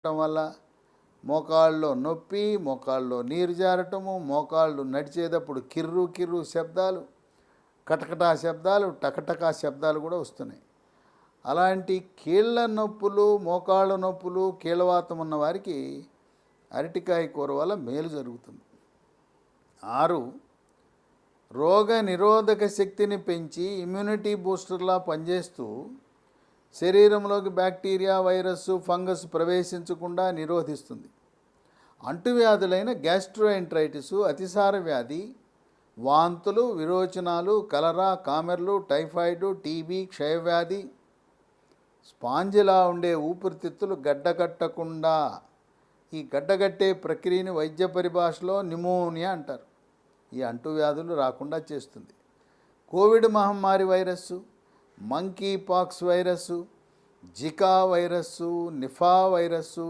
ఉండటం వల్ల మోకాళ్ళలో నొప్పి మోకాళ్ళలో నీరు జారటము మోకాళ్ళు నడిచేటప్పుడు కిర్రు కిర్రు శబ్దాలు కటకటా శబ్దాలు టకటకా శబ్దాలు కూడా వస్తున్నాయి. అలాంటి కీళ్ళ నొప్పులు మోకాళ్ళ నొప్పులు కీళ్ళవాతం ఉన్న వారికి అరటికాయ కూర వల్ల మేలు జరుగుతుంది. ఆరు రోగ నిరోధక శక్తిని పెంచి ఇమ్యూనిటీ బూస్టర్లా పనిచేస్తూ శరీరంలోకి బ్యాక్టీరియా వైరస్ ఫంగస్ ప్రవేశించకుండా నిరోధిస్తుంది. అంటువ్యాధులైన గ్యాస్ట్రోఎంట్రైటిస్ అతిసార వ్యాధి వాంతులు విరోచనాలు కలరా కామెర్లు టైఫాయిడ్ టీబీ క్షయవ్యాధి స్పాంజిలా ఉండే ఊపిరితిత్తులు గడ్డకట్టకుండా ఈ గడ్డగట్టే ప్రక్రియని వైద్య పరిభాషలో నిమోనియా అంటారు. ఈ అంటువ్యాధులు రాకుండా చేస్తుంది. కోవిడ్ మహమ్మారి virus monkeypox virus Zika virus Nipah virus